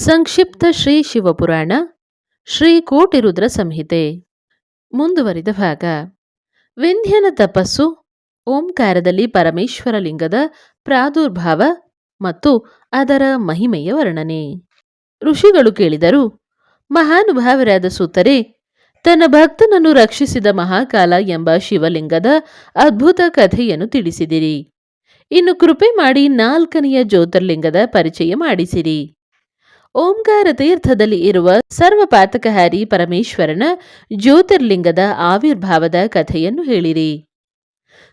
ಸಂಕ್ಷಿಪ್ತ ಶ್ರೀ ಶಿವಪುರಾಣ, ಶ್ರೀ ಕೋಟಿರುದ್ರ ಸಂಹಿತೆ. ಮುಂದುವರಿದ ಭಾಗ. ವಿಂಧ್ಯನ ತಪಸ್ಸು, ಓಂಕಾರದಲ್ಲಿ ಪರಮೇಶ್ವರ ಲಿಂಗದ ಪ್ರಾದುರ್ಭಾವ ಮತ್ತು ಅದರ ಮಹಿಮೆಯ ವರ್ಣನೆ. ಋಷಿಗಳು ಕೇಳಿದರು, ಮಹಾನುಭಾವರಾದ ಸೂತರೆ, ತನ್ನ ಭಕ್ತನನ್ನು ರಕ್ಷಿಸಿದ ಮಹಾಕಾಲ ಎಂಬ ಶಿವಲಿಂಗದ ಅದ್ಭುತ ಕಥೆಯನ್ನು ತಿಳಿಸಿದಿರಿ. ಇನ್ನು ಕೃಪೆ ಮಾಡಿ ನಾಲ್ಕನೆಯ ಜ್ಯೋತಿರ್ಲಿಂಗದ ಪರಿಚಯ ಮಾಡಿಸಿರಿ. ಓಂಕಾರ ತೀರ್ಥದಲ್ಲಿ ಇರುವ ಸರ್ವಪಾತಕಹಾರಿ ಪರಮೇಶ್ವರನ ಜ್ಯೋತಿರ್ಲಿಂಗದ ಆವಿರ್ಭಾವದ ಕಥೆಯನ್ನು ಹೇಳಿರಿ.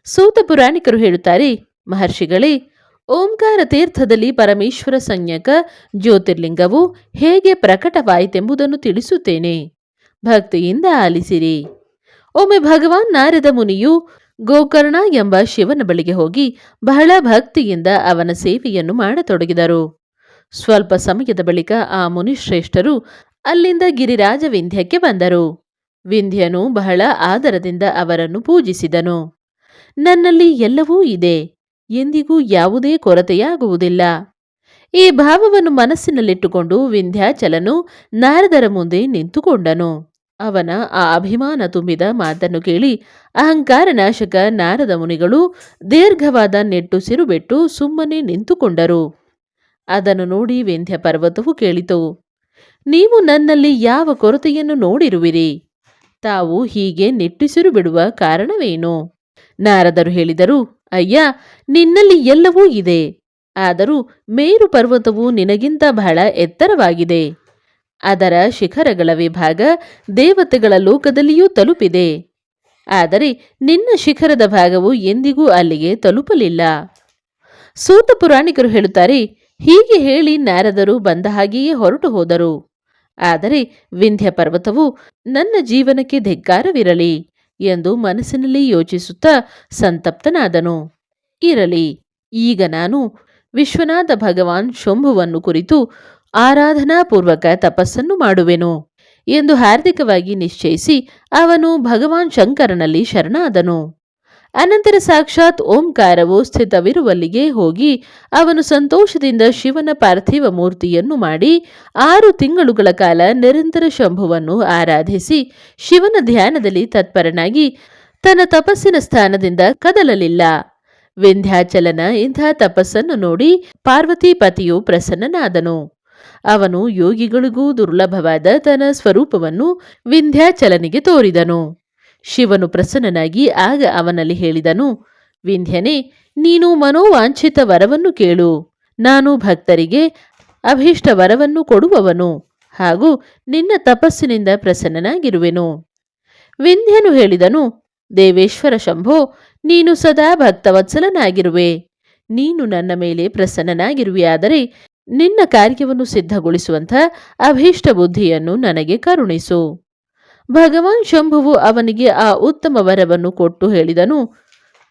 ಸೂತ ಪುರಾಣಿಕರು ಹೇಳುತ್ತಾರೆ, ಮಹರ್ಷಿಗಳೇ, ಓಂಕಾರ ತೀರ್ಥದಲ್ಲಿ ಪರಮೇಶ್ವರ ಸಂಜ್ಞಕ ಜ್ಯೋತಿರ್ಲಿಂಗವು ಹೇಗೆ ಪ್ರಕಟವಾಯಿತೆಂಬುದನ್ನು ತಿಳಿಸುತ್ತೇನೆ. ಭಕ್ತಿಯಿಂದ ಆಲಿಸಿರಿ. ಒಮ್ಮೆ ಭಗವಾನ್ ನಾರದ ಮುನಿಯು ಗೋಕರ್ಣ ಎಂಬ ಶಿವನ ಬಳಿಗೆ ಹೋಗಿ ಬಹಳ ಭಕ್ತಿಯಿಂದ ಅವನ ಸೇವೆಯನ್ನು ಮಾಡತೊಡಗಿದರು. ಸ್ವಲ್ಪ ಸಮಯದ ಬಳಿಕ ಆ ಮುನಿಶ್ರೇಷ್ಠರು ಅಲ್ಲಿಂದ ಗಿರಿರಾಜ ವಿಂಧ್ಯಕ್ಕೆ ಬಂದರು. ವಿಂಧ್ಯನು ಬಹಳ ಆದರದಿಂದ ಅವರನ್ನು ಪೂಜಿಸಿದನು. ನನ್ನಲ್ಲಿ ಎಲ್ಲವೂ ಇದೆ. ಎಂದಿಗೂ ಯಾವುದೇ ಕೊರತೆಯಾಗುವುದಿಲ್ಲ. ಈ ಭಾವವನ್ನು ಮನಸ್ಸಿನಲ್ಲಿಟ್ಟುಕೊಂಡು ವಿಂಧ್ಯಾಚಲನು ನಾರದರ ಮುಂದೆ ನಿಂತುಕೊಂಡನು. ಅವನ ಆ ಅಭಿಮಾನ ತುಂಬಿದ ಮಾತನ್ನು ಕೇಳಿ ಅಹಂಕಾರ ನಾಶಕ ನಾರದ ಮುನಿಗಳು ದೀರ್ಘವಾದ ನೆಟ್ಟುಸಿರು ಬಿಟ್ಟು ಸುಮ್ಮನೆ ನಿಂತುಕೊಂಡರು. ಅದನ್ನು ನೋಡಿ ವೆಂಧ್ಯ ಪರ್ವತವು ಕೇಳಿತು. ನೀವು ನನ್ನಲ್ಲಿ ಯಾವ ಕೊರತೆಯನ್ನು ನೋಡಿರುವಿರಿ? ತಾವು ಹೀಗೆ ನಿಟ್ಟುಸಿರು ಬಿಡುವ ಕಾರಣವೇನು? ನಾರದರು ಹೇಳಿದರು, ಅಯ್ಯ, ನಿನ್ನಲ್ಲಿ ಎಲ್ಲವೂ ಇದೆ. ಆದರೂ ಮೇರು ಪರ್ವತವು ನಿನಗಿಂತ ಬಹಳ ಎತ್ತರವಾಗಿದೆ. ಅದರ ಶಿಖರಗಳ ವಿಭಾಗ ದೇವತೆಗಳ ಲೋಕದಲ್ಲಿಯೂ ತಲುಪಿದೆ. ಆದರೆ ನಿನ್ನ ಶಿಖರದ ಭಾಗವು ಎಂದಿಗೂ ಅಲ್ಲಿಗೆ ತಲುಪಲಿಲ್ಲ. ಸೂತ ಪುರಾಣಿಕರು ಹೇಳುತ್ತಾರೆ ಹೀಗೆ ಹೇಳಿ ನಾರದರು ಬಂದ ಹಾಗೆಯೇ ಹೊರಟು ಹೋದರು. ಆದರೆ ವಿಂಧ್ಯ ಪರ್ವತವು ನನ್ನ ಜೀವನಕ್ಕೆ ಧಿಕ್ಕಾರವಿರಲಿ ಎಂದು ಮನಸ್ಸಿನಲ್ಲಿ ಯೋಚಿಸುತ್ತಾ ಸಂತಪ್ತನಾದನು. ಇರಲಿ, ಈಗ ನಾನು ವಿಶ್ವನಾಥ ಭಗವಾನ್ ಶಂಭುವನ್ನು ಕುರಿತು ಆರಾಧನಾಪೂರ್ವಕ ತಪಸ್ಸನ್ನು ಮಾಡುವೆನು ಎಂದು ಹಾರ್ದಿಕವಾಗಿ ನಿಶ್ಚಯಿಸಿ ಅವನು ಭಗವಾನ್ ಶಂಕರನಲ್ಲಿ ಶರಣಾದನು. ಅನಂತರ ಸಾಕ್ಷಾತ್ ಓಂಕಾರವು ಸ್ಥಿತವಿರುವಲ್ಲಿಗೆ ಹೋಗಿ ಅವನು ಸಂತೋಷದಿಂದ ಶಿವನ ಪಾರ್ಥಿವ ಮೂರ್ತಿಯನ್ನು ಮಾಡಿ ಆರು ತಿಂಗಳುಗಳ ಕಾಲ ನಿರಂತರ ಶಂಭುವನ್ನು ಆರಾಧಿಸಿ ಶಿವನ ಧ್ಯಾನದಲ್ಲಿ ತತ್ಪರನಾಗಿ ತನ್ನ ತಪಸ್ಸಿನ ಸ್ಥಾನದಿಂದ ಕದಲಲಿಲ್ಲ. ವಿಂಧ್ಯಾಚಲನ ಇಂಥ ತಪಸ್ಸನ್ನು ನೋಡಿ ಪಾರ್ವತಿ ಪತಿಯು ಪ್ರಸನ್ನನಾದನು. ಅವನು ಯೋಗಿಗಳಿಗೂ ದುರ್ಲಭವಾದ ತನ್ನ ಸ್ವರೂಪವನ್ನು ವಿಂಧ್ಯಾಚಲನಿಗೆ ತೋರಿದನು. ಶಿವನು ಪ್ರಸನ್ನನಾಗಿ ಆಗ ಅವನಲ್ಲಿ ಹೇಳಿದನು, ವಿಂಧ್ಯನೇ, ನೀನು ಮನೋವಾಂಛಿತ ವರವನ್ನು ಕೇಳು. ನಾನು ಭಕ್ತರಿಗೆ ಅಭೀಷ್ಟ ವರವನ್ನು ಕೊಡುವವನು ಹಾಗೂ ನಿನ್ನ ತಪಸ್ಸಿನಿಂದ ಪ್ರಸನ್ನನಾಗಿರುವೆನು. ವಿಂಧ್ಯನು ಹೇಳಿದನು, ದೇವೇಶ್ವರ ಶಂಭೋ, ನೀನು ಸದಾ ಭಕ್ತವತ್ಸಲನಾಗಿರುವೆ. ನೀನು ನನ್ನ ಮೇಲೆ ಪ್ರಸನ್ನನಾಗಿರುವೆಯಾದರೆ ನಿನ್ನ ಕಾರ್ಯವನ್ನು ಸಿದ್ಧಗೊಳಿಸುವಂಥ ಅಭೀಷ್ಟ ಬುದ್ಧಿಯನ್ನು ನನಗೆ ಕರುಣಿಸು. ಭಗವಾನ್ ಶಂಭುವು ಅವನಿಗೆ ಆ ಉತ್ತಮ ವರವನ್ನು ಕೊಟ್ಟು ಹೇಳಿದನು.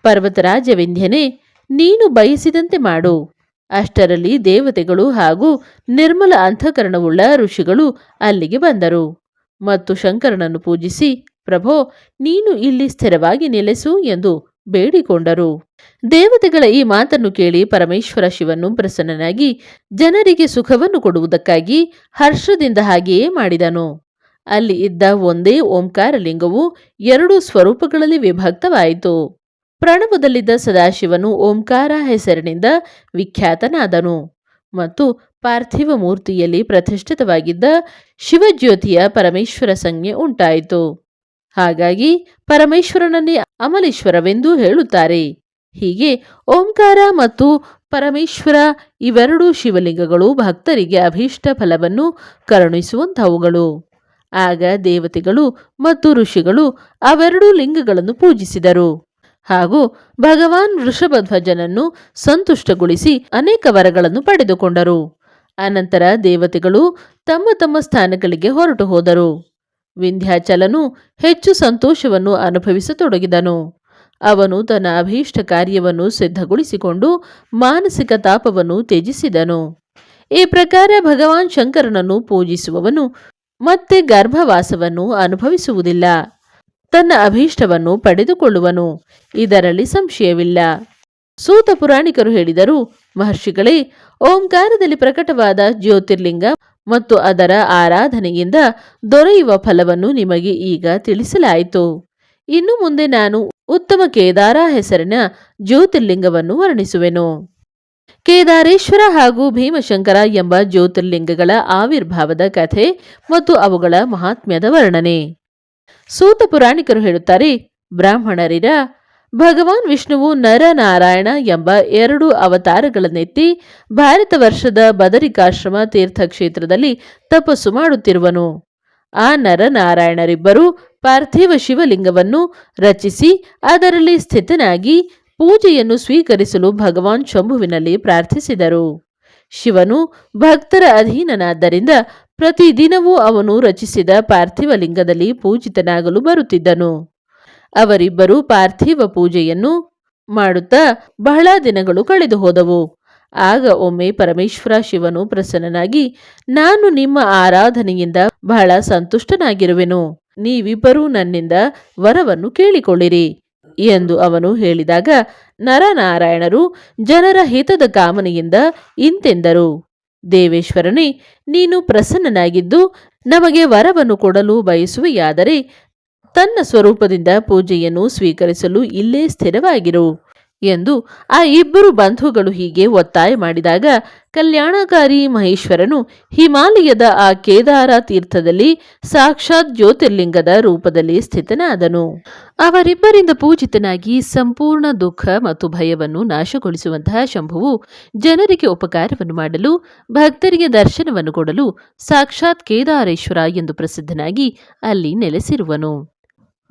ಪರ್ವತರಾಜ ವಿಂಧ್ಯನೆ ನೀನು ಬಯಸಿದಂತೆ ಮಾಡು. ಅಷ್ಟರಲ್ಲಿ ದೇವತೆಗಳು ಹಾಗೂ ನಿರ್ಮಲ ಅಂತಃಕರಣವುಳ್ಳ ಋಷಿಗಳು ಅಲ್ಲಿಗೆ ಬಂದರು. ಮತ್ತು ಶಂಕರನನ್ನು ಪೂಜಿಸಿ, ಪ್ರಭೋ, ನೀನು ಇಲ್ಲಿ ಸ್ಥಿರವಾಗಿ ನೆಲೆಸು ಎಂದು ಬೇಡಿಕೊಂಡರು. ದೇವತೆಗಳ ಈ ಮಾತನ್ನು ಕೇಳಿ ಪರಮೇಶ್ವರ ಶಿವನು ಪ್ರಸನ್ನನಾಗಿ, ಜನರಿಗೆ ಸುಖವನ್ನು ಕೊಡುವುದಕ್ಕಾಗಿ ಹರ್ಷದಿಂದ ಹಾಗೆಯೇ ಮಾಡಿದನು. ಅಲ್ಲಿ ಇದ್ದ ಒಂದೇ ಓಂಕಾರ ಲಿಂಗವು ಎರಡು ಸ್ವರೂಪಗಳಲ್ಲಿ ವಿಭಕ್ತವಾಯಿತು. ಪ್ರಣವದಲ್ಲಿದ್ದ ಸದಾಶಿವನು ಓಂಕಾರ ಹೆಸರಿನಿಂದ ವಿಖ್ಯಾತನಾದನು ಮತ್ತು ಪಾರ್ಥಿವ ಮೂರ್ತಿಯಲ್ಲಿ ಪ್ರತಿಷ್ಠಿತವಾಗಿದ್ದ ಶಿವಜ್ಯೋತಿಯ ಪರಮೇಶ್ವರ ಸಂಜ್ಞೆ ಉಂಟಾಯಿತು. ಹಾಗಾಗಿ ಪರಮೇಶ್ವರನನ್ನೇ ಅಮಲೇಶ್ವರವೆಂದು ಹೇಳುತ್ತಾರೆ. ಹೀಗೆ ಓಂಕಾರ ಮತ್ತು ಪರಮೇಶ್ವರ ಇವೆರಡೂ ಶಿವಲಿಂಗಗಳು ಭಕ್ತರಿಗೆ ಅಭೀಷ್ಟ ಫಲವನ್ನು ಕರುಣಿಸುವಂಥವುಗಳು. ಆಗ ದೇವತೆಗಳು ಮತ್ತು ಋಷಿಗಳು ಅವೆರಡೂ ಲಿಂಗಗಳನ್ನು ಪೂಜಿಸಿದರು. ಹಾಗೂ ಭಗವಾನ್ ವೃಷಭಧ್ವಜನನ್ನು ಸಂತುಷ್ಟಗೊಳಿಸಿ ಅನೇಕ ವರಗಳನ್ನು ಪಡೆದುಕೊಂಡರು. ಅನಂತರ ದೇವತೆಗಳು ತಮ್ಮ ತಮ್ಮ ಸ್ಥಾನಗಳಿಗೆ ಹೊರಟು ಹೋದರು. ವಿಂಧ್ಯಾಚಲನು ಹೆಚ್ಚು ಸಂತೋಷವನ್ನು ಅನುಭವಿಸತೊಡಗಿದನು. ಅವನು ತನ್ನ ಅಭೀಷ್ಟ ಕಾರ್ಯವನ್ನು ಸಿದ್ಧಗೊಳಿಸಿಕೊಂಡು ಮಾನಸಿಕ ತಾಪವನ್ನು ತ್ಯಜಿಸಿದನು. ಈ ಪ್ರಕಾರ ಭಗವಾನ್ ಶಂಕರನನ್ನು ಪೂಜಿಸುವವನು ಮತ್ತೆ ಗರ್ಭವಾಸವನ್ನು ಅನುಭವಿಸುವುದಿಲ್ಲ. ತನ್ನ ಅಭೀಷ್ಟವನ್ನು ಪಡೆದುಕೊಳ್ಳುವನು. ಇದರಲ್ಲಿ ಸಂಶಯವಿಲ್ಲ. ಸೂತ ಪುರಾಣಿಕರು ಹೇಳಿದರು, ಮಹರ್ಷಿಗಳೇ, ಓಂಕಾರದಲ್ಲಿ ಪ್ರಕಟವಾದ ಜ್ಯೋತಿರ್ಲಿಂಗ ಮತ್ತು ಅದರ ಆರಾಧನೆಯಿಂದ ದೊರೆಯುವ ಫಲವನ್ನು ನಿಮಗೆ ಈಗ ತಿಳಿಸಲಾಯಿತು. ಇನ್ನು ಮುಂದೆ ನಾನು ಉತ್ತಮ ಕೇದಾರ ಹೆಸರಿನ ಜ್ಯೋತಿರ್ಲಿಂಗವನ್ನು ವರ್ಣಿಸುವೆನು. ಕೇದಾರೇಶ್ವರ ಹಾಗೂ ಭೀಮಶಂಕರ ಎಂಬ ಜ್ಯೋತಿರ್ಲಿಂಗಗಳ ಆವಿರ್ಭಾವದ ಕಥೆ ಮತ್ತು ಅವುಗಳ ಮಹಾತ್ಮ್ಯದ ವರ್ಣನೆ. ಸೂತ ಪುರಾಣಿಕರು ಹೇಳುತ್ತಾರೆ, ಬ್ರಾಹ್ಮಣರಿರ ಭಗವಾನ್ ವಿಷ್ಣುವು ನರನಾರಾಯಣ ಎಂಬ ಎರಡು ಅವತಾರಗಳನ್ನೆತ್ತಿ ಭಾರತ ವರ್ಷದ ಬದರಿಕಾಶ್ರಮ ತೀರ್ಥಕ್ಷೇತ್ರದಲ್ಲಿ ತಪಸ್ಸು ಮಾಡುತ್ತಿರುವನು. ಆ ನರನಾರಾಯಣರಿಬ್ಬರು ಪಾರ್ಥಿವ ಶಿವಲಿಂಗವನ್ನು ರಚಿಸಿ ಅದರಲ್ಲಿ ಸ್ಥಿತನಾಗಿ ಪೂಜೆಯನ್ನು ಸ್ವೀಕರಿಸಲು ಭಗವಾನ್ ಶಂಭುವಿನಲ್ಲಿ ಪ್ರಾರ್ಥಿಸಿದರು. ಶಿವನು ಭಕ್ತರ ಅಧೀನನಾದ್ದರಿಂದ ಪ್ರತಿದಿನವೂ ಅವನು ರಚಿಸಿದ ಪಾರ್ಥಿವ ಲಿಂಗದಲ್ಲಿ ಪೂಜಿತನಾಗಲು ಬರುತ್ತಿದ್ದನು. ಅವರಿಬ್ಬರು ಪಾರ್ಥಿವ ಪೂಜೆಯನ್ನು ಮಾಡುತ್ತಾ ಬಹಳ ದಿನಗಳು ಕಳೆದು ಹೋದವು. ಆಗ ಒಮ್ಮೆ ಪರಮೇಶ್ವರ ಶಿವನು ಪ್ರಸನ್ನನಾಗಿ, ನಾನು ನಿಮ್ಮ ಆರಾಧನೆಯಿಂದ ಬಹಳ ಸಂತುಷ್ಟನಾಗಿರುವೆನು. ನೀವಿಬ್ಬರೂ ನನ್ನಿಂದ ವರವನ್ನು ಕೇಳಿಕೊಳ್ಳಿರಿ. ಎಂದು ಅವನು ಹೇಳಿದಾಗ ನರನಾರಾಯಣರು ಜನರ ಹಿತದ ಕಾಮನೆಯಿಂದ ಇಂತೆಂದರು. ದೇವೇಶ್ವರನೇ, ನೀನು ಪ್ರಸನ್ನನಾಗಿದ್ದು ನಮಗೆ ವರವನ್ನು ಕೊಡಲು ಬಯಸುವೆಯಾದರೆ ತನ್ನ ಸ್ವರೂಪದಿಂದ ಪೂಜೆಯನ್ನು ಸ್ವೀಕರಿಸಲು ಇಲ್ಲೇ ಸ್ಥಿರವಾಗಿರು. ಎಂದು ಆ ಇಬ್ಬರು ಬಂಧುಗಳು ಹೀಗೆ ಒತ್ತಾಯ ಮಾಡಿದಾಗ ಕಲ್ಯಾಣಕಾರಿ ಮಹೇಶ್ವರನು ಹಿಮಾಲಯದ ಆ ಕೇದಾರ ತೀರ್ಥದಲ್ಲಿ ಸಾಕ್ಷಾತ್ ಜ್ಯೋತಿರ್ಲಿಂಗದ ರೂಪದಲ್ಲಿ ಸ್ಥಿತನಾದನು. ಅವರಿಬ್ಬರಿಂದ ಪೂಜಿತನಾಗಿ ಸಂಪೂರ್ಣ ದುಃಖ ಮತ್ತು ಭಯವನ್ನು ನಾಶಗೊಳಿಸುವಂತಹ ಶಂಭುವು ಜನರಿಗೆ ಉಪಕಾರವನ್ನು ಮಾಡಲು, ಭಕ್ತರಿಗೆ ದರ್ಶನವನ್ನು ಕೊಡಲು ಸಾಕ್ಷಾತ್ ಕೇದಾರೇಶ್ವರ ಎಂದು ಪ್ರಸಿದ್ಧನಾಗಿ ಅಲ್ಲಿ ನೆಲೆಸಿರುವನು.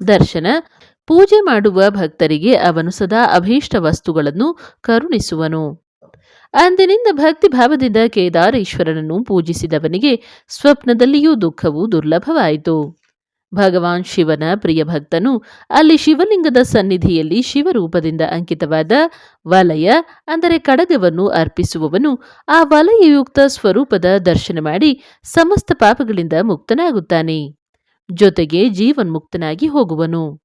ದರ್ಶನ ಪೂಜೆ ಮಾಡುವ ಭಕ್ತರಿಗೆ ಅವನು ಸದಾ ಅಭೀಷ್ಟ ವಸ್ತುಗಳನ್ನು ಕರುಣಿಸುವನು. ಅಂದಿನಿಂದ ಭಕ್ತಿ ಭಾವದಿಂದ ಕೇದಾರೇಶ್ವರನನ್ನು ಪೂಜಿಸಿದವನಿಗೆ ಸ್ವಪ್ನದಲ್ಲಿಯೂ ದುಃಖವು ದುರ್ಲಭವಾಯಿತು. ಭಗವಾನ್ ಶಿವನ ಪ್ರಿಯ ಭಕ್ತನು ಅಲ್ಲಿ ಶಿವಲಿಂಗದ ಸನ್ನಿಧಿಯಲ್ಲಿ ಶಿವರೂಪದಿಂದ ಅಂಕಿತವಾದ ವಲಯ, ಅಂದರೆ ಕಡಗವನ್ನು ಅರ್ಪಿಸುವವನು, ಆ ವಲಯಯುಕ್ತ ಸ್ವರೂಪದ ದರ್ಶನ ಮಾಡಿ ಸಮಸ್ತ ಪಾಪಗಳಿಂದ ಮುಕ್ತನಾಗುತ್ತಾನೆ. ಜೊತೆಗೆ ಜೀವನ್ಮುಕ್ತನಾಗಿ ಹೋಗುವನು.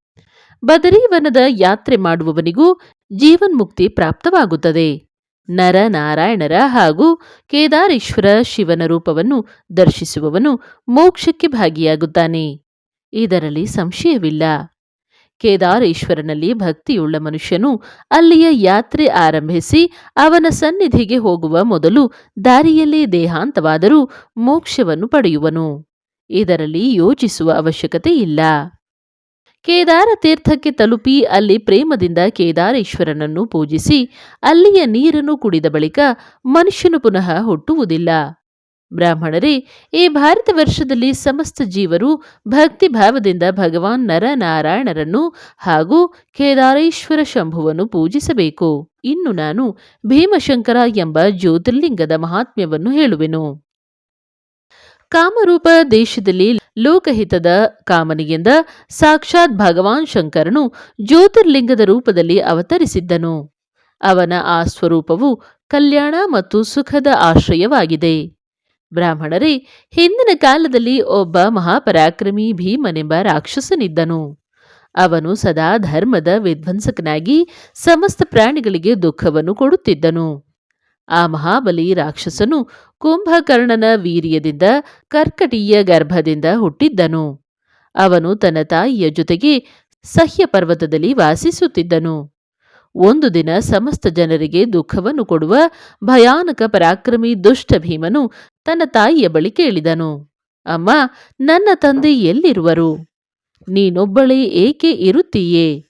ಬದರೀವನದ ಯಾತ್ರೆ ಮಾಡುವವನಿಗೂ ಜೀವನ್ಮುಕ್ತಿ ಪ್ರಾಪ್ತವಾಗುತ್ತದೆ. ನರನಾರಾಯಣರ ಹಾಗೂ ಕೇದಾರೇಶ್ವರ ಶಿವನ ರೂಪವನ್ನು ದರ್ಶಿಸುವವನು ಮೋಕ್ಷಕ್ಕೆ ಭಾಗಿಯಾಗುತ್ತಾನೆ. ಇದರಲ್ಲಿ ಸಂಶಯವಿಲ್ಲ. ಕೇದಾರೇಶ್ವರನಲ್ಲಿ ಭಕ್ತಿಯುಳ್ಳ ಮನುಷ್ಯನು ಅಲ್ಲಿಯ ಯಾತ್ರೆ ಆರಂಭಿಸಿ ಅವನ ಸನ್ನಿಧಿಗೆ ಹೋಗುವ ಮೊದಲು ದಾರಿಯಲ್ಲೇ ದೇಹಾಂತವಾದರೂ ಮೋಕ್ಷವನ್ನು ಪಡೆಯುವನು. ಇದರಲ್ಲಿ ಯೋಚಿಸುವ ಅವಶ್ಯಕತೆ ಇಲ್ಲ ಕೇದಾರ ತೀರ್ಥಕ್ಕೆ ತಲುಪಿ ಅಲ್ಲಿ ಪ್ರೇಮದಿಂದ ಕೇದಾರೇಶ್ವರನನ್ನು ಪೂಜಿಸಿ ಅಲ್ಲಿಯ ನೀರನ್ನು ಕುಡಿದ ಬಳಿಕ ಮನುಷ್ಯನು ಪುನಃ ಹುಟ್ಟುವುದಿಲ್ಲ. ಬ್ರಾಹ್ಮಣರೇ, ಈ ಭಾರತ ವರ್ಷದಲ್ಲಿ ಸಮಸ್ತ ಜೀವರು ಭಕ್ತಿ ಭಾವದಿಂದ ಭಗವಾನ್ ನರನಾರಾಯಣರನ್ನು ಹಾಗೂ ಕೇದಾರೇಶ್ವರ ಶಂಭುವನ್ನು ಪೂಜಿಸಬೇಕು. ಇನ್ನು ನಾನು ಭೀಮಶಂಕರ ಎಂಬ ಜ್ಯೋತಿರ್ಲಿಂಗದ ಮಹಾತ್ಮ್ಯವನ್ನು ಹೇಳುವೆನು. ಕಾಮರೂಪ ದೇಶದಲ್ಲಿ ಲೋಕಹಿತದ ಕಾಮನೆಯಿಂದ ಸಾಕ್ಷಾತ್ ಭಗವಾನ್ ಶಂಕರನು ಜ್ಯೋತಿರ್ಲಿಂಗದ ರೂಪದಲ್ಲಿ ಅವತರಿಸಿದ್ದನು. ಅವನ ಆ ಸ್ವರೂಪವು ಕಲ್ಯಾಣ ಮತ್ತು ಸುಖದ ಆಶ್ರಯವಾಗಿದೆ. ಬ್ರಾಹ್ಮಣರೇ, ಹಿಂದಿನ ಕಾಲದಲ್ಲಿ ಒಬ್ಬ ಮಹಾಪರಾಕ್ರಮಿ ಭೀಮನೆಂಬ ರಾಕ್ಷಸನಿದ್ದನು. ಅವನು ಸದಾ ಧರ್ಮದ ವಿಧ್ವಂಸಕನಾಗಿ ಸಮಸ್ತ ಪ್ರಾಣಿಗಳಿಗೆ ದುಃಖವನ್ನು ಕೊಡುತ್ತಿದ್ದನು. ಆ ಮಹಾಬಲಿ ರಾಕ್ಷಸನು ಕುಂಭಕರ್ಣನ ವೀರ್ಯದಿಂದ ಕರ್ಕಟೀಯ ಗರ್ಭದಿಂದ ಹುಟ್ಟಿದ್ದನು. ಅವನು ತನ್ನ ತಾಯಿಯ ಜೊತೆಗೆ ಸಹ್ಯ ಪರ್ವತದಲ್ಲಿ ವಾಸಿಸುತ್ತಿದ್ದನು. ಒಂದು ದಿನ ಸಮಸ್ತ ಜನರಿಗೆ ದುಃಖವನ್ನು ಕೊಡುವ ಭಯಾನಕ ಪರಾಕ್ರಮಿ ದುಷ್ಟ ಭೀಮನು ತನ್ನ ತಾಯಿಯ ಬಳಿ ಕೇಳಿದನು. ಅಮ್ಮ, ನನ್ನ ತಂದೆ ಎಲ್ಲಿರುವರು? ನೀನೊಬ್ಬಳೇ ಏಕೆ ಇರುತ್ತೀಯೇ?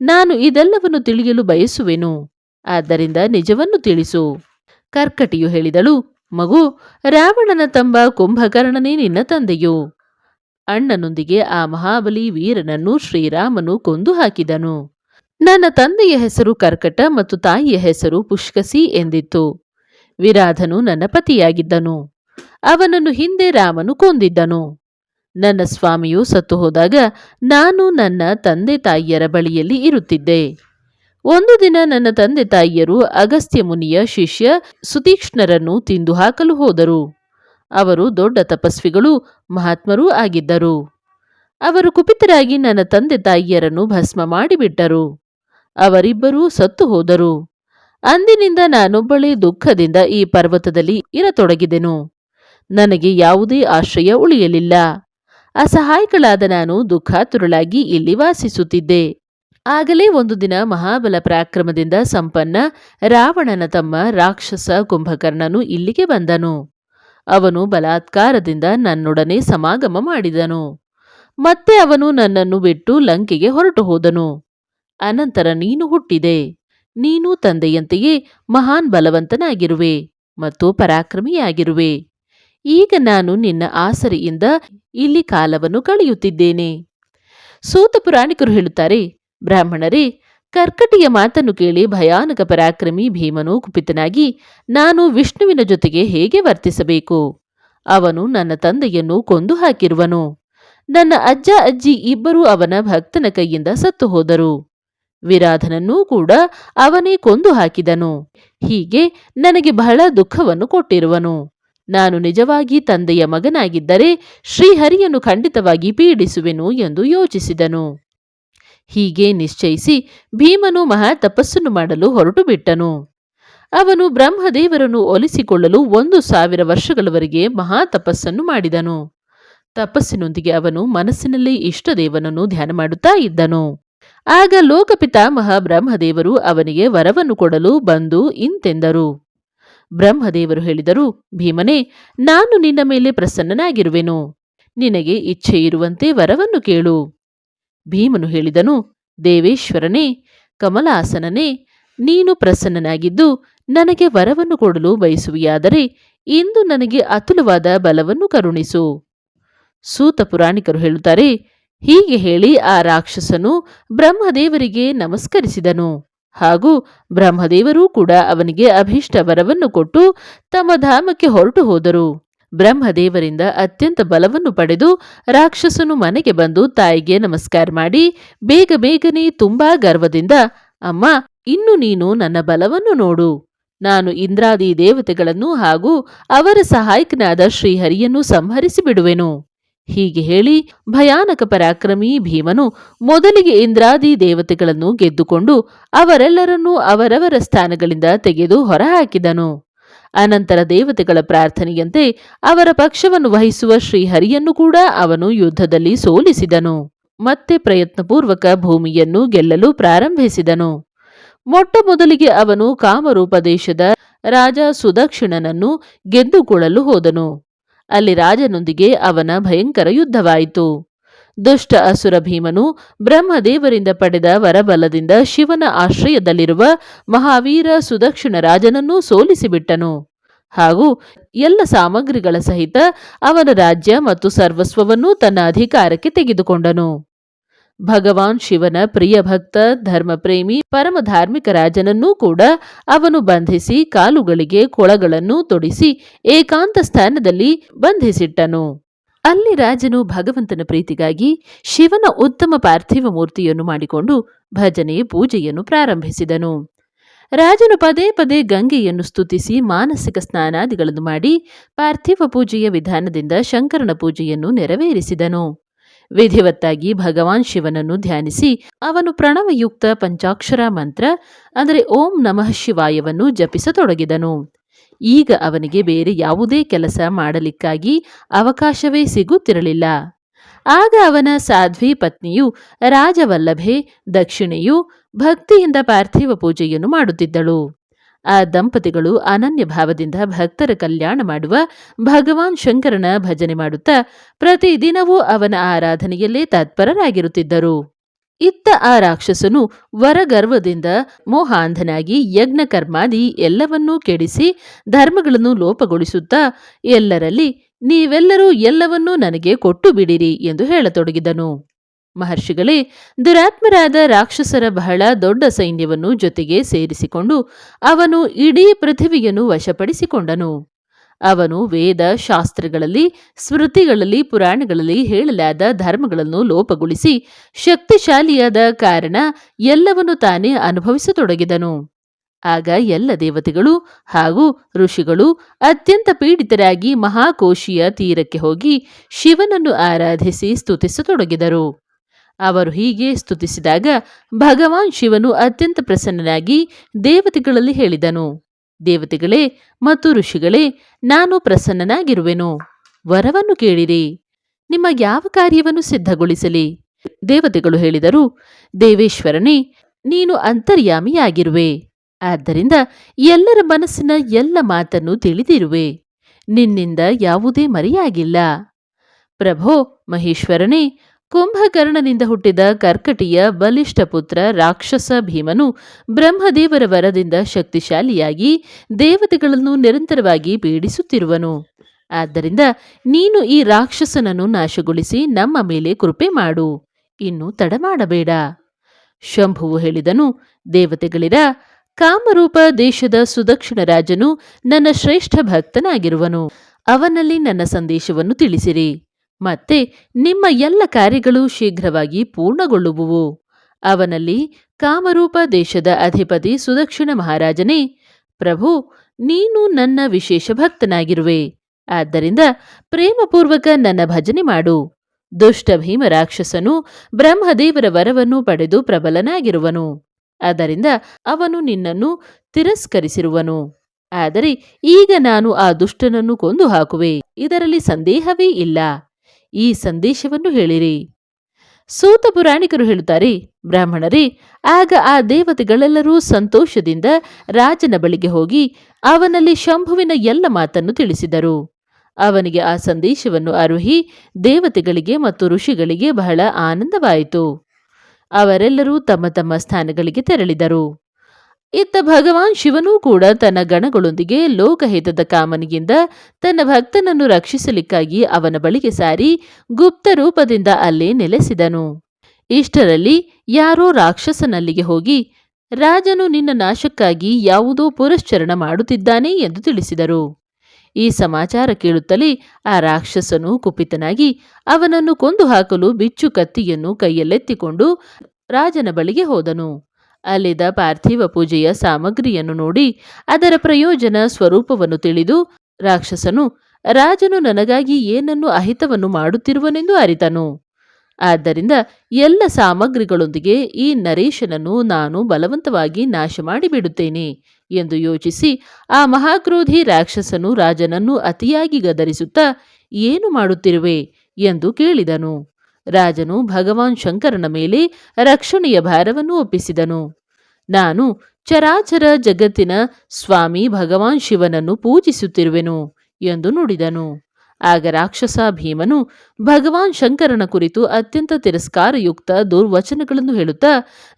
ನಾನು ಇದೆಲ್ಲವನ್ನು ತಿಳಿಯಲು ಬಯಸುವೆನು. ಆದ್ದರಿಂದ ನಿಜವನ್ನು ತಿಳಿಸು. ಕರ್ಕಟಿಯು ಹೇಳಿದಳು, ಮಗು, ರಾವಣನ ತಂಬ ಕುಂಭಕರ್ಣನೇ ನಿನ್ನ ತಂದೆಯು. ಅಣ್ಣನೊಂದಿಗೆ ಆ ಮಹಾಬಲಿ ವೀರನನ್ನು ಶ್ರೀರಾಮನು ಕೊಂದು ಹಾಕಿದನು. ನನ್ನ ತಂದೆಯ ಹೆಸರು ಕರ್ಕಟ ಮತ್ತು ತಾಯಿಯ ಹೆಸರು ಪುಷ್ಕಸಿ ಎಂದಿತ್ತು. ವಿರಾಧನು ನನ್ನ ಪತಿಯಾಗಿದ್ದನು. ಅವನನ್ನು ಹಿಂದೆ ರಾಮನು ಕೊಂದಿದ್ದನು. ನನ್ನ ಸ್ವಾಮಿಯು ಸತ್ತು ಹೋದಾಗ ನಾನು ನನ್ನ ತಂದೆ ತಾಯಿಯರ ಬಳಿಯಲ್ಲಿ ಇರುತ್ತಿದ್ದೆ. ಒಂದು ದಿನ ನನ್ನ ತಂದೆ ತಾಯಿಯರು ಅಗಸ್ತ್ಯ ಮುನಿಯ ಶಿಷ್ಯ ಸುತೀಕ್ಷ್ಣರನ್ನು ತಿಂದು ಹಾಕಲು ಹೋದರು. ಅವರು ದೊಡ್ಡ ತಪಸ್ವಿಗಳು, ಮಹಾತ್ಮರೂ ಆಗಿದ್ದರು. ಅವರು ಕುಪಿತರಾಗಿ ನನ್ನ ತಂದೆ ತಾಯಿಯರನ್ನು ಭಸ್ಮ ಮಾಡಿಬಿಟ್ಟರು. ಅವರಿಬ್ಬರೂ ಸತ್ತು ಹೋದರು. ಅಂದಿನಿಂದ ನಾನೊಬ್ಬಳೇ ದುಃಖದಿಂದ ಈ ಪರ್ವತದಲ್ಲಿ ಇರತೊಡಗಿದೆನು. ನನಗೆ ಯಾವುದೇ ಆಶ್ರಯ ಉಳಿಯಲಿಲ್ಲ. ಅಸಹಾಯಕಳಾದ ನಾನು ದುಃಖಾತುರಳಾಗಿ ಇಲ್ಲಿ ವಾಸಿಸುತ್ತಿದ್ದೆ. ಆಗಲೇ ಒಂದು ದಿನ ಮಹಾಬಲ ಪರಾಕ್ರಮದಿಂದ ಸಂಪನ್ನ ರಾವಣನ ತಮ್ಮ ರಾಕ್ಷಸ ಕುಂಭಕರ್ಣನು ಇಲ್ಲಿಗೆ ಬಂದನು. ಅವನು ಬಲಾತ್ಕಾರದಿಂದ ನನ್ನೊಡನೆ ಸಮಾಗಮ ಮಾಡಿದನು. ಮತ್ತೆ ಅವನು ನನ್ನನ್ನು ಬಿಟ್ಟು ಲಂಕೆಗೆ ಹೊರಟು ಹೋದನು. ಅನಂತರ ನೀನು ಹುಟ್ಟಿದೆ. ನೀನು ತಂದೆಯಂತೆಯೇ ಮಹಾನ್ ಬಲವಂತನಾಗಿರುವೆ ಮತ್ತು ಪರಾಕ್ರಮಿಯಾಗಿರುವೆ. ಈಗ ನಾನು ನಿನ್ನ ಆಸರೆಯಿಂದ ಇಲ್ಲಿ ಕಾಲವನ್ನು ಕಳೆಯುತ್ತಿದ್ದೇನೆ. ಸೂತ ಪುರಾಣಿಕರು ಹೇಳುತ್ತಾರೆ ಬ್ರಾಹ್ಮಣರೇ, ಕರ್ಕಟಿಯ ಮಾತನ್ನು ಕೇಳಿ ಭಯಾನಕ ಪರಾಕ್ರಮಿ ಭೀಮನು ಕುಪಿತನಾಗಿ, ನಾನು ವಿಷ್ಣುವಿನ ಜೊತೆಗೆ ಹೇಗೆ ವರ್ತಿಸಬೇಕು? ಅವನು ನನ್ನ ತಂದೆಯನ್ನು ಕೊಂದು ಹಾಕಿರುವನು. ನನ್ನ ಅಜ್ಜ ಅಜ್ಜಿ ಇಬ್ಬರೂ ಅವನ ಭಕ್ತನ ಕೈಯಿಂದ ಸತ್ತು ಹೋದರು. ವಿರಾಧನನ್ನೂ ಕೂಡ ಅವನೇ ಕೊಂದು ಹಾಕಿದನು. ಹೀಗೆ ನನಗೆ ಬಹಳ ದುಃಖವನ್ನು ಕೊಟ್ಟಿರುವನು. ನಾನು ನಿಜವಾಗಿ ತಂದೆಯ ಮಗನಾಗಿದ್ದರೆ ಶ್ರೀಹರಿಯನ್ನು ಖಂಡಿತವಾಗಿ ಪೀಡಿಸುವೆನು ಎಂದು ಯೋಚಿಸಿದನು. ಹೀಗೆ ನಿಶ್ಚಯಿಸಿ ಭೀಮನು ಮಹಾ ತಪಸ್ಸನ್ನು ಮಾಡಲು ಹೊರಟು ಬಿಟ್ಟನು. ಅವನು ಬ್ರಹ್ಮದೇವರನ್ನು ಒಲಿಸಿಕೊಳ್ಳಲು ಒಂದು ಸಾವಿರ ವರ್ಷಗಳವರೆಗೆ ಮಹಾ ತಪಸ್ಸನ್ನು ಮಾಡಿದನು. ತಪಸ್ಸಿನೊಂದಿಗೆ ಅವನು ಮನಸ್ಸಿನಲ್ಲಿ ಇಷ್ಟದೇವನನ್ನು ಧ್ಯಾನ ಮಾಡುತ್ತಾ ಇದ್ದನು. ಆಗ ಲೋಕಪಿತಾಮಹ ಬ್ರಹ್ಮದೇವರು ಅವನಿಗೆ ವರವನ್ನು ಕೊಡಲು ಬಂದು ಇಂತೆಂದರು. ಬ್ರಹ್ಮದೇವರು ಹೇಳಿದರು, ಭೀಮನೇ, ನಾನು ನಿನ್ನ ಮೇಲೆ ಪ್ರಸನ್ನನಾಗಿರುವೆನು. ನಿನಗೆ ಇಚ್ಛೆ ಇರುವಂತೆ ವರವನ್ನು ಕೇಳು. ಭೀಮನು ಹೇಳಿದನು, ದೇವೇಶ್ವರನೇ, ಕಮಲಾಸನನೇ, ನೀನು ಪ್ರಸನ್ನನಾಗಿದ್ದು ನನಗೆ ವರವನ್ನು ಕೊಡಲು ಬಯಸುವಿಯಾದರೆ ಇಂದು ನನಗೆ ಅತುಲವಾದ ಬಲವನ್ನು ಕರುಣಿಸು. ಸೂತ ಪುರಾಣಿಕರು ಹೇಳುತ್ತಾರೆ, ಹೀಗೆ ಹೇಳಿ ಆ ರಾಕ್ಷಸನು ಬ್ರಹ್ಮದೇವರಿಗೆ ನಮಸ್ಕರಿಸಿದನು. ಹಾಗೂ ಬ್ರಹ್ಮದೇವರೂ ಕೂಡ ಅವನಿಗೆ ಅಭೀಷ್ಟ ವರವನ್ನು ಕೊಟ್ಟು ತಮ್ಮ ಧಾಮಕ್ಕೆ ಹೊರಟು ಹೋದರು. ಬ್ರಹ್ಮದೇವರಿಂದ ಅತ್ಯಂತ ಬಲವನ್ನು ಪಡೆದು ರಾಕ್ಷಸನು ಮನೆಗೆ ಬಂದು ತಾಯಿಗೆ ನಮಸ್ಕಾರ ಮಾಡಿ, ಬೇಗ ಬೇಗನೆ ತುಂಬಾ ಗರ್ವದಿಂದ, ಅಮ್ಮ, ಇನ್ನು ನೀನು ನನ್ನ ಬಲವನ್ನು ನೋಡು. ನಾನು ಇಂದ್ರಾದಿ ದೇವತೆಗಳನ್ನು ಹಾಗೂ ಅವರ ಸಹಾಯಕನಾದ ಶ್ರೀಹರಿಯನ್ನು ಸಂಹರಿಸಿ ಬಿಡುವೆನು. ಹೀಗೆ ಹೇಳಿ ಭಯಾನಕ ಪರಾಕ್ರಮಿ ಭೀಮನು ಮೊದಲಿಗೆ ಇಂದ್ರಾದಿ ದೇವತೆಗಳನ್ನು ಗೆದ್ದುಕೊಂಡು ಅವರೆಲ್ಲರನ್ನೂ ಅವರವರ ಸ್ಥಾನಗಳಿಂದ ತೆಗೆದು ಹೊರಹಾಕಿದನು. ಅನಂತರ ದೇವತೆಗಳ ಪ್ರಾರ್ಥನೆಯಂತೆ ಅವರ ಪಕ್ಷವನ್ನು ವಹಿಸುವ ಶ್ರೀಹರಿಯನ್ನು ಕೂಡ ಅವನು ಯುದ್ಧದಲ್ಲಿ ಸೋಲಿಸಿದನು. ಮತ್ತೆ ಪ್ರಯತ್ನಪೂರ್ವಕ ಭೂಮಿಯನ್ನು ಗೆಲ್ಲಲು ಪ್ರಾರಂಭಿಸಿದನು. ಮೊಟ್ಟ ಮೊದಲಿಗೆ ಅವನು ಕಾಮರೂಪ ದೇಶದ ರಾಜ ಸುದಕ್ಷಿಣನನ್ನು ಗೆದ್ದುಕೊಳ್ಳಲು ಹೋದನು. ಅಲ್ಲಿ ರಾಜನೊಂದಿಗೆ ಅವನ ಭಯಂಕರ ಯುದ್ಧವಾಯಿತು. ದುಷ್ಟ ಅಸುರ ಭೀಮನು ಬ್ರಹ್ಮದೇವರಿಂದ ಪಡೆದ ವರಬಲದಿಂದ ಶಿವನ ಆಶ್ರಯದಲ್ಲಿರುವ ಮಹಾವೀರ ಸುದಕ್ಷಿಣ ರಾಜನನ್ನೂ ಸೋಲಿಸಿಬಿಟ್ಟನು. ಹಾಗೂ ಎಲ್ಲ ಸಾಮಗ್ರಿಗಳ ಸಹಿತ ಅವನ ರಾಜ್ಯ ಮತ್ತು ಸರ್ವಸ್ವವನ್ನೂ ತನ್ನ ಅಧಿಕಾರಕ್ಕೆ ತೆಗೆದುಕೊಂಡನು. ಭಗವಾನ್ ಶಿವನ ಪ್ರಿಯ ಭಕ್ತ, ಧರ್ಮಪ್ರೇಮಿ, ಪರಮ ಧಾರ್ಮಿಕ ರಾಜನನ್ನೂ ಕೂಡ ಅವನು ಬಂಧಿಸಿ ಕಾಲುಗಳಿಗೆ ಕೊಳಗಳನ್ನು ತೊಡಿಸಿ ಏಕಾಂತ ಸ್ಥಾನದಲ್ಲಿ ಬಂಧಿಸಿಟ್ಟನು. ಅಲ್ಲಿ ರಾಜನು ಭಗವಂತನ ಪ್ರೀತಿಗಾಗಿ ಶಿವನ ಉತ್ತಮ ಪಾರ್ಥಿವ ಮೂರ್ತಿಯನ್ನು ಮಾಡಿಕೊಂಡು ಭಜನೆ ಪೂಜೆಯನ್ನು ಪ್ರಾರಂಭಿಸಿದನು. ರಾಜನು ಪದೇ ಪದೇ ಗಂಗೆಯನ್ನು ಸ್ತುತಿಸಿ ಮಾನಸಿಕ ಸ್ನಾನಾದಿಗಳನ್ನು ಮಾಡಿ ಪಾರ್ಥಿವ ಪೂಜೆಯ ವಿಧಾನದಿಂದ ಶಂಕರನ ಪೂಜೆಯನ್ನು ನೆರವೇರಿಸಿದನು. ವಿಧಿವತ್ತಾಗಿ ಭಗವಾನ್ ಶಿವನನ್ನು ಧ್ಯಾನಿಸಿ ಅವನು ಪ್ರಣವಯುಕ್ತ ಪಂಚಾಕ್ಷರ ಮಂತ್ರ, ಅಂದರೆ ಓಂ ನಮಃ ಶಿವಾಯವನ್ನು ಜಪಿಸತೊಡಗಿದನು. ಈಗ ಅವನಿಗೆ ಬೇರೆ ಯಾವುದೇ ಕೆಲಸ ಮಾಡಲಿಕ್ಕಾಗಿ ಅವಕಾಶವೇ ಸಿಗುತ್ತಿರಲಿಲ್ಲ. ಆಗ ಅವನ ಸಾಧ್ವಿ ಪತ್ನಿಯು ರಾಜವಲ್ಲಭೆ, ದಕ್ಷಿಣೆಯು ಭಕ್ತಿಯಿಂದ ಪಾರ್ಥಿವ ಪೂಜೆಯನ್ನು ಮಾಡುತ್ತಿದ್ದಳು. ಆ ದಂಪತಿಗಳು ಅನನ್ಯ ಭಾವದಿಂದ ಭಕ್ತರ ಕಲ್ಯಾಣ ಮಾಡುವ ಭಗವಾನ್ ಶಂಕರನ ಭಜನೆ ಮಾಡುತ್ತಾ ಪ್ರತಿದಿನವೂ ಅವನ ಆರಾಧನೆಯಲ್ಲೇ ತತ್ಪರರಾಗಿರುತ್ತಿದ್ದರು. ಇತ್ತ ಆ ರಾಕ್ಷಸನು ವರಗರ್ವದಿಂದ ಮೋಹಾಂಧನಾಗಿ ಯಜ್ಞ ಕರ್ಮಾದಿ ಎಲ್ಲವನ್ನೂ ಕೆಡಿಸಿ ಧರ್ಮಗಳನ್ನು ಲೋಪಗೊಳಿಸುತ್ತಾ, ಎಲ್ಲರಲ್ಲಿ ನೀವೆಲ್ಲರೂ ಎಲ್ಲವನ್ನೂ ನನಗೆ ಕೊಟ್ಟು ಬಿಡಿರಿ ಎಂದು ಹೇಳತೊಡಗಿದನು. ಮಹರ್ಷಿಗಳೇ, ದುರಾತ್ಮರಾದ ರಾಕ್ಷಸರ ಬಹಳ ದೊಡ್ಡ ಸೈನ್ಯವನ್ನು ಜೊತೆಗೆ ಸೇರಿಸಿಕೊಂಡು ಅವನು ಇಡೀ ಪೃಥಿವಿಯನ್ನು ವಶಪಡಿಸಿಕೊಂಡನು. ಅವನು ವೇದ ಶಾಸ್ತ್ರಗಳಲ್ಲಿ, ಸ್ಮೃತಿಗಳಲ್ಲಿ, ಪುರಾಣಗಳಲ್ಲಿ ಹೇಳಲಾದ ಧರ್ಮಗಳನ್ನು ಲೋಪಗೊಳಿಸಿ ಶಕ್ತಿಶಾಲಿಯಾದ ಕಾರಣ ಎಲ್ಲವನ್ನು ತಾನೇ ಅನುಭವಿಸತೊಡಗಿದನು. ಆಗ ಎಲ್ಲ ದೇವತೆಗಳು ಹಾಗೂ ಋಷಿಗಳು ಅತ್ಯಂತ ಪೀಡಿತರಾಗಿ ಮಹಾಕೋಶಿಯ ತೀರಕ್ಕೆ ಹೋಗಿ ಶಿವನನ್ನು ಆರಾಧಿಸಿ ಸ್ತುತಿಸತೊಡಗಿದರು. ಅವರು ಹೀಗೆ ಸ್ತುತಿಸಿದಾಗ ಭಗವಾನ್ ಶಿವನು ಅತ್ಯಂತ ಪ್ರಸನ್ನನಾಗಿ ದೇವತೆಗಳಲ್ಲಿ ಹೇಳಿದನು. ದೇವತೆಗಳೇ ಮತ್ತು ಋಷಿಗಳೇ, ನಾನು ಪ್ರಸನ್ನನಾಗಿರುವೆನು. ವರವನ್ನು ಕೇಳಿರಿ. ನಿಮ್ಮ ಯಾವ ಕಾರ್ಯವನ್ನು ಸಿದ್ಧಗೊಳಿಸಲಿ? ದೇವತೆಗಳು ಹೇಳಿದರು, ದೇವೇಶ್ವರನೇ, ನೀನು ಅಂತರ್ಯಾಮಿಯಾಗಿರುವೆ. ಆದ್ದರಿಂದ ಎಲ್ಲರ ಮನಸ್ಸಿನ ಎಲ್ಲ ಮಾತನ್ನು ತಿಳಿದಿರುವೆ. ನಿನ್ನಿಂದ ಯಾವುದೇ ಮರೆಯಾಗಿಲ್ಲ. ಪ್ರಭೋ ಮಹೇಶ್ವರನೇ ಕುಂಭಕರ್ಣನಿಂದ ಹುಟ್ಟಿದ ಕರ್ಕಟಿಯ ಬಲಿಷ್ಠ ಪುತ್ರ ರಾಕ್ಷಸ ಭೀಮನು ಬ್ರಹ್ಮದೇವರ ವರದಿಂದ ಶಕ್ತಿಶಾಲಿಯಾಗಿ ದೇವತೆಗಳನ್ನು ನಿರಂತರವಾಗಿ ಪೀಡಿಸುತ್ತಿರುವನು. ಆದ್ದರಿಂದ ನೀನು ಈ ರಾಕ್ಷಸನನ್ನು ನಾಶಗೊಳಿಸಿ ನಮ್ಮ ಮೇಲೆ ಕೃಪೆ ಮಾಡು. ಇನ್ನು ತಡ ಮಾಡಬೇಡ. ಶಂಭುವು ಹೇಳಿದನು, ದೇವತೆಗಳಿರ, ಕಾಮರೂಪ ದೇಶದ ಸುದಕ್ಷಿಣ ರಾಜನು ನನ್ನ ಶ್ರೇಷ್ಠ ಭಕ್ತನಾಗಿರುವನು. ಅವನಲ್ಲಿ ನನ್ನ ಸಂದೇಶವನ್ನು ತಿಳಿಸಿರಿ. ಮತ್ತೆ ನಿಮ್ಮ ಎಲ್ಲ ಕಾರ್ಯಗಳು ಶೀಘ್ರವಾಗಿ ಪೂರ್ಣಗೊಳ್ಳುವುವು. ಅವನಲ್ಲಿ ಕಾಮರೂಪ ದೇಶದ ಅಧಿಪತಿ ಸುದಕ್ಷಿಣ ಮಹಾರಾಜನೇ, ಪ್ರಭು, ನೀನು ನನ್ನ ವಿಶೇಷ ಭಕ್ತನಾಗಿರುವೆ. ಆದ್ದರಿಂದ ಪ್ರೇಮಪೂರ್ವಕ ನನ್ನ ಭಜನೆ ಮಾಡು. ದುಷ್ಟ ಭೀಮ ರಾಕ್ಷಸನು ಬ್ರಹ್ಮದೇವರ ವರವನ್ನು ಪಡೆದು ಪ್ರಬಲನಾಗಿರುವನು. ಅದರಿಂದ ಅವನು ನಿನ್ನನ್ನು ತಿರಸ್ಕರಿಸಿರುವನು. ಆದರೆ ಈಗ ನಾನು ಆ ದುಷ್ಟನನ್ನು ಕೊಂದು ಹಾಕುವೆ ಇದರಲ್ಲಿ ಸಂದೇಹವೇ ಇಲ್ಲ. ಈ ಸಂದೇಶವನ್ನು ಹೇಳಿರಿ. ಸೂತ ಪುರಾಣಿಕರು ಹೇಳುತ್ತಾರೆ, ಬ್ರಾಹ್ಮಣರೇ, ಆಗ ಆ ದೇವತೆಗಳೆಲ್ಲರೂ ಸಂತೋಷದಿಂದ ರಾಜನ ಬಳಿಗೆ ಹೋಗಿ ಅವನಲ್ಲಿ ಶಂಭುವಿನ ಎಲ್ಲ ಮಾತನ್ನು ತಿಳಿಸಿದರು. ಅವನಿಗೆ ಆ ಸಂದೇಶವನ್ನು ಅರುಹಿ ದೇವತೆಗಳಿಗೆ ಮತ್ತು ಋಷಿಗಳಿಗೆ ಬಹಳ ಆನಂದವಾಯಿತು. ಅವರೆಲ್ಲರೂ ತಮ್ಮ ತಮ್ಮ ಸ್ಥಾನಗಳಿಗೆ ತೆರಳಿದರು. ಇತ್ತ ಭಗವಾನ್ ಶಿವನೂ ಕೂಡ ತನ್ನ ಗಣಗಳೊಂದಿಗೆ ಲೋಕಹಿತದ ಕಾಮನಿಗಿಂದ ತನ್ನ ಭಕ್ತನನ್ನು ರಕ್ಷಿಸಲಿಕ್ಕಾಗಿ ಅವನ ಬಳಿಗೆ ಸಾರಿ ಗುಪ್ತ ರೂಪದಿಂದ ಅಲ್ಲೇ ನೆಲೆಸಿದನು. ಇಷ್ಟರಲ್ಲಿ ಯಾರೋ ರಾಕ್ಷಸನಲ್ಲಿಗೆ ಹೋಗಿ, ರಾಜನು ನಿನ್ನ ನಾಶಕ್ಕಾಗಿ ಯಾವುದೋ ಪುರಶ್ಚರಣ ಮಾಡುತ್ತಿದ್ದಾನೆ ಎಂದು ತಿಳಿಸಿದರು. ಈ ಸಮಾಚಾರ ಕೇಳುತ್ತಲೇ ಆ ರಾಕ್ಷಸನು ಕುಪಿತನಾಗಿ ಅವನನ್ನು ಕೊಂದು ಹಾಕಲು ಬಿಚ್ಚು ಕತ್ತಿಯನ್ನು ಕೈಯಲ್ಲೆತ್ತಿಕೊಂಡು ರಾಜನ ಬಳಿಗೆ ಹೋದನು. ಅಲ್ಲಿದ್ದ ಪಾರ್ಥಿವ ಪೂಜೆಯ ಸಾಮಗ್ರಿಯನ್ನು ನೋಡಿ ಅದರ ಪ್ರಯೋಜನ ಸ್ವರೂಪವನ್ನು ತಿಳಿದು ರಾಕ್ಷಸನು, ರಾಜನು ನನಗಾಗಿ ಏನನ್ನು ಅಹಿತವನ್ನು ಮಾಡುತ್ತಿರುವನೆಂದು ಅರಿತನು. ಆದ್ದರಿಂದ ಎಲ್ಲ ಸಾಮಗ್ರಿಗಳೊಂದಿಗೆ ಈ ನರೇಶನನ್ನು ನಾನು ಬಲವಂತವಾಗಿ ನಾಶ ಮಾಡಿಬಿಡುತ್ತೇನೆ ಎಂದು ಯೋಚಿಸಿ ಆ ಮಹಾಕ್ರೋಧಿ ರಾಕ್ಷಸನು ರಾಜನನ್ನು ಅತಿಯಾಗಿ ಗದರಿಸುತ್ತಾ, ಏನು ಮಾಡುತ್ತಿರುವೆ? ಎಂದು ಕೇಳಿದನು. ರಾಜನು ಭಗವಾನ್ ಶಂಕರನ ಮೇಲೆ ರಕ್ಷಣೆಯ ಭಾರವನ್ನು ಒಪ್ಪಿಸಿದನು. ನಾನು ಚರಾಚರ ಜಗತ್ತಿನ ಸ್ವಾಮಿ ಭಗವಾನ್ ಶಿವನನ್ನು ಪೂಜಿಸುತ್ತಿರುವೆನು ಎಂದು ನುಡಿದನು. ಆಗ ರಾಕ್ಷಸ ಭೀಮನು ಭಗವಾನ್ ಶಂಕರನ ಕುರಿತು ಅತ್ಯಂತ ತಿರಸ್ಕಾರಯುಕ್ತ ದುರ್ವಚನಗಳನ್ನು ಹೇಳುತ್ತಾ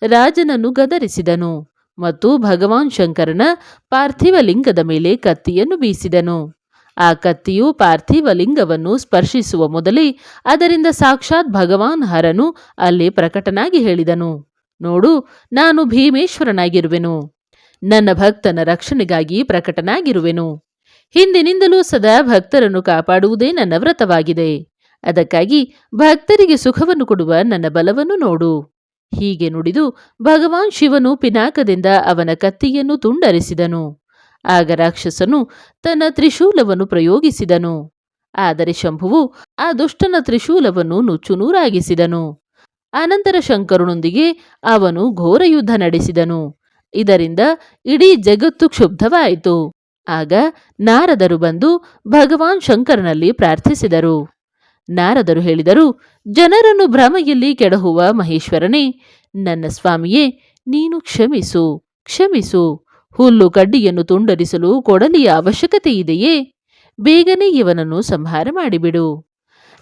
ರಾಜನನ್ನು ಗದರಿಸಿದನು ಮತ್ತು ಭಗವಾನ್ ಶಂಕರನ ಪಾರ್ಥಿವ ಲಿಂಗದ ಮೇಲೆ ಕತ್ತಿಯನ್ನು ಬೀಸಿದನು. ಆ ಕತ್ತಿಯು ಪಾರ್ಥಿವ ಲಿಂಗವನ್ನು ಸ್ಪರ್ಶಿಸುವ ಮೊದಲೇ ಅದರಿಂದ ಸಾಕ್ಷಾತ್ ಭಗವಾನ್ ಹರನು ಅಲ್ಲಿ ಪ್ರಕಟನಾಗಿ ಹೇಳಿದನು. ನೋಡು, ನಾನು ಭೀಮೇಶ್ವರನಾಗಿರುವೆನು. ನನ್ನ ಭಕ್ತನ ರಕ್ಷಣೆಗಾಗಿ ಪ್ರಕಟನಾಗಿರುವೆನು. ಹಿಂದಿನಿಂದಲೂ ಸದಾ ಭಕ್ತರನ್ನು ಕಾಪಾಡುವುದೇ ನನ್ನ ವ್ರತವಾಗಿದೆ. ಅದಕ್ಕಾಗಿ ಭಕ್ತರಿಗೆ ಸುಖವನ್ನು ಕೊಡುವ ನನ್ನ ಬಲವನ್ನು ನೋಡು. ಹೀಗೆ ನುಡಿದು ಭಗವಾನ್ ಶಿವನು ಪಿನಾಕದಿಂದ ಅವನ ಕತ್ತಿಯನ್ನು ತುಂಡರಿಸಿದನು. ಆಗ ರಾಕ್ಷಸನು ತನ್ನ ತ್ರಿಶೂಲವನ್ನು ಪ್ರಯೋಗಿಸಿದನು. ಆದರೆ ಶಂಭುವು ಆ ದುಷ್ಟನ ತ್ರಿಶೂಲವನ್ನು ನುಚ್ಚುನೂರಾಗಿಸಿದನು. ಅನಂತರ ಶಂಕರನೊಂದಿಗೆ ಅವನು ಘೋರ ಯುದ್ಧ ನಡೆಸಿದನು. ಇದರಿಂದ ಇಡೀ ಜಗತ್ತು ಕ್ಷುಬ್ಧವಾಯಿತು. ಆಗ ನಾರದರು ಬಂದು ಭಗವಾನ್ ಶಂಕರನಲ್ಲಿ ಪ್ರಾರ್ಥಿಸಿದರು. ನಾರದರು ಹೇಳಿದರು, ಜನರನ್ನು ಭ್ರಮೆಯಲ್ಲಿ ಕೆಡಹುವ ಮಹೇಶ್ವರನೇ, ನನ್ನ ಸ್ವಾಮಿಯೇ, ನೀನು ಕ್ಷಮಿಸು ಕ್ಷಮಿಸು. ಹುಲ್ಲು ಕಡ್ಡಿಯನ್ನು ತುಂಡರಿಸಲು ಕೊಡಲಿಯ ಅವಶ್ಯಕತೆ ಇದೆಯೇ ಬೇಗನೆ ಇವನನ್ನು ಸಂಹಾರ ಮಾಡಿಬಿಡು.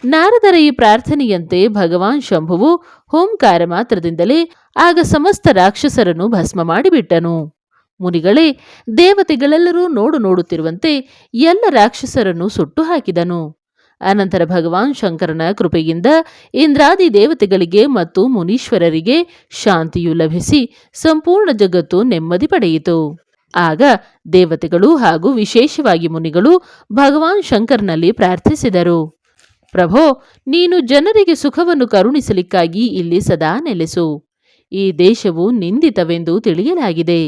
ನಾರದರ ಈ ಪ್ರಾರ್ಥನೆಯಂತೆ ಭಗವಾನ್ ಶಂಭುವು ಹೋಂಕಾರ ಮಾತ್ರದಿಂದಲೇ ಆಗ ಸಮಸ್ತ ರಾಕ್ಷಸರನ್ನು ಭಸ್ಮ ಮಾಡಿಬಿಟ್ಟನು. ಮುನಿಗಳೇ, ದೇವತೆಗಳೆಲ್ಲರೂ ನೋಡು ನೋಡುತ್ತಿರುವಂತೆ ಎಲ್ಲ ರಾಕ್ಷಸರನ್ನು ಸುಟ್ಟು ಹಾಕಿದನು. ಅನಂತರ ಭಗವಾನ್ ಶಂಕರನ ಕೃಪೆಯಿಂದ ಇಂದ್ರಾದಿ ದೇವತೆಗಳಿಗೆ ಮತ್ತು ಮುನೀಶ್ವರರಿಗೆ ಶಾಂತಿಯು ಲಭಿಸಿ ಸಂಪೂರ್ಣ ಜಗತ್ತು ನೆಮ್ಮದಿ ಪಡೆಯಿತು. ಆಗ ದೇವತೆಗಳು ಹಾಗೂ ವಿಶೇಷವಾಗಿ ಮುನಿಗಳು ಭಗವಾನ್ ಶಂಕರ್ನಲ್ಲಿ ಪ್ರಾರ್ಥಿಸಿದರು. ಪ್ರಭೋ, ನೀನು ಜನರಿಗೆ ಸುಖವನ್ನು ಕರುಣಿಸಲಿಕ್ಕಾಗಿ ಇಲ್ಲಿ ಸದಾ ನೆಲೆಸು. ಈ ದೇಶವು ನಿಂದಿತವೆಂದು ತಿಳಿಯಲಾಗಿದೆ.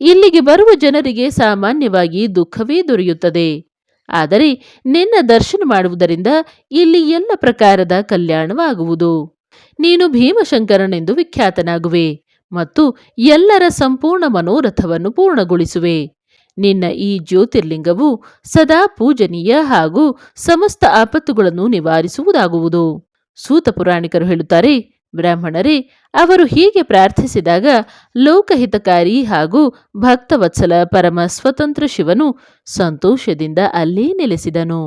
ಇಲ್ಲಿಗೆ ಬರುವ ಜನರಿಗೆ ಸಾಮಾನ್ಯವಾಗಿ ದುಃಖವೇ ದೊರೆಯುತ್ತದೆ. ಆದರೆ ನಿನ್ನ ದರ್ಶನ ಮಾಡುವುದರಿಂದ ಇಲ್ಲಿ ಎಲ್ಲ ಪ್ರಕಾರದ ಕಲ್ಯಾಣವಾಗುವುದು. ನೀನು ಭೀಮಶಂಕರನೆಂದು ವಿಖ್ಯಾತನಾಗುವೆ ಮತ್ತು ಎಲ್ಲರ ಸಂಪೂರ್ಣ ಮನೋರಥವನ್ನು ಪೂರ್ಣಗೊಳಿಸುವೆ. ನಿನ್ನ ಈ ಜ್ಯೋತಿರ್ಲಿಂಗವು ಸದಾ ಪೂಜನೀಯ ಹಾಗೂ ಸಮಸ್ತ ಆಪತ್ತುಗಳನ್ನು ನಿವಾರಿಸುವುದಾಗುವುದು. ಸೂತ ಪುರಾಣಿಕರು ಹೇಳುತ್ತಾರೆ ಬ್ರಾಹ್ಮಣರೇ ಅವರು ಹೀಗೆ ಪ್ರಾರ್ಥಿಸಿದಾಗ ಲೋಕಹಿತಕಾರಿ ಹಾಗೂ ಭಕ್ತವತ್ಸಲ ಪರಮ ಸ್ವತಂತ್ರ ಶಿವನು ಸಂತೋಷದಿಂದ ಅಲ್ಲೇ ನೆಲೆಸಿದನು.